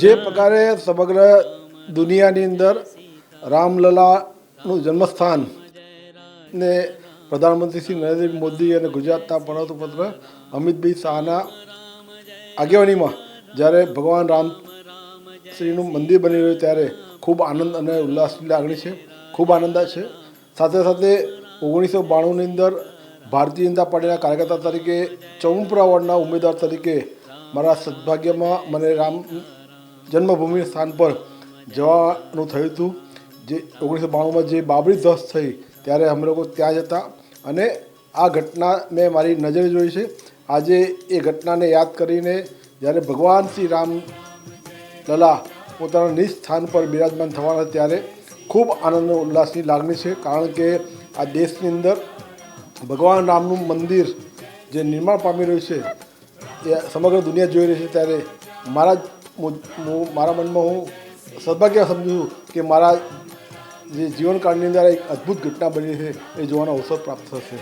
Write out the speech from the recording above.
જે પ્રકારે સમગ્ર દુનિયાની અંદર રામલલાનું જન્મસ્થાન ને પ્રધાનમંત્રી શ્રી નરેન્દ્ર મોદી અને ગુજરાતના પ્રણવપત્ર અમિતભાઈ શાહના આગેવાનીમાં જ્યારે ભગવાન રામ શ્રીનું મંદિર બની રહ્યું ત્યારે ખૂબ આનંદ અને ઉલ્લાસની લાગણી છે, ખૂબ આનંદ છે. સાથે સાથે ઓગણીસો બાણુંની અંદર ભારતીય જનતા પાર્ટીના કાર્યકર્તા તરીકે ચૌમપુરા વોર્ડના ઉમેદવાર તરીકે મારા સદભાગ્યમાં મને રામ જન્મભૂમિ સ્થાન પર જવાનું થયું હતું. જે ઓગણીસો બાણુંમાં જે બાબરી ધ્વસ્ત થઈ, ત્યારે અમે લોકો ત્યાં જ હતા અને આ ઘટના મેં મારી નજરે જોઈ છે. આજે એ ઘટનાને યાદ કરીને જ્યારે ભગવાન શ્રી રામ લલા પોતાના નિજ સ્થાન પર બિરાજમાન થવાના ત્યારે ખૂબ આનંદ ઉલ્લાસની લાગણી છે. કારણ કે આ દેશની અંદર ભગવાન રામનું મંદિર જે નિર્માણ પામી રહ્યું છે એ સમગ્ર દુનિયા જોઈ રહી છે ત્યારે મારા મારા મનમાં હું સદભાગ્ય સમજું છું કે મારા જે જીવનકાળની અંદર એક અદ્ભુત ઘટના બની છે એ જોવાનો અવસર પ્રાપ્ત થશે.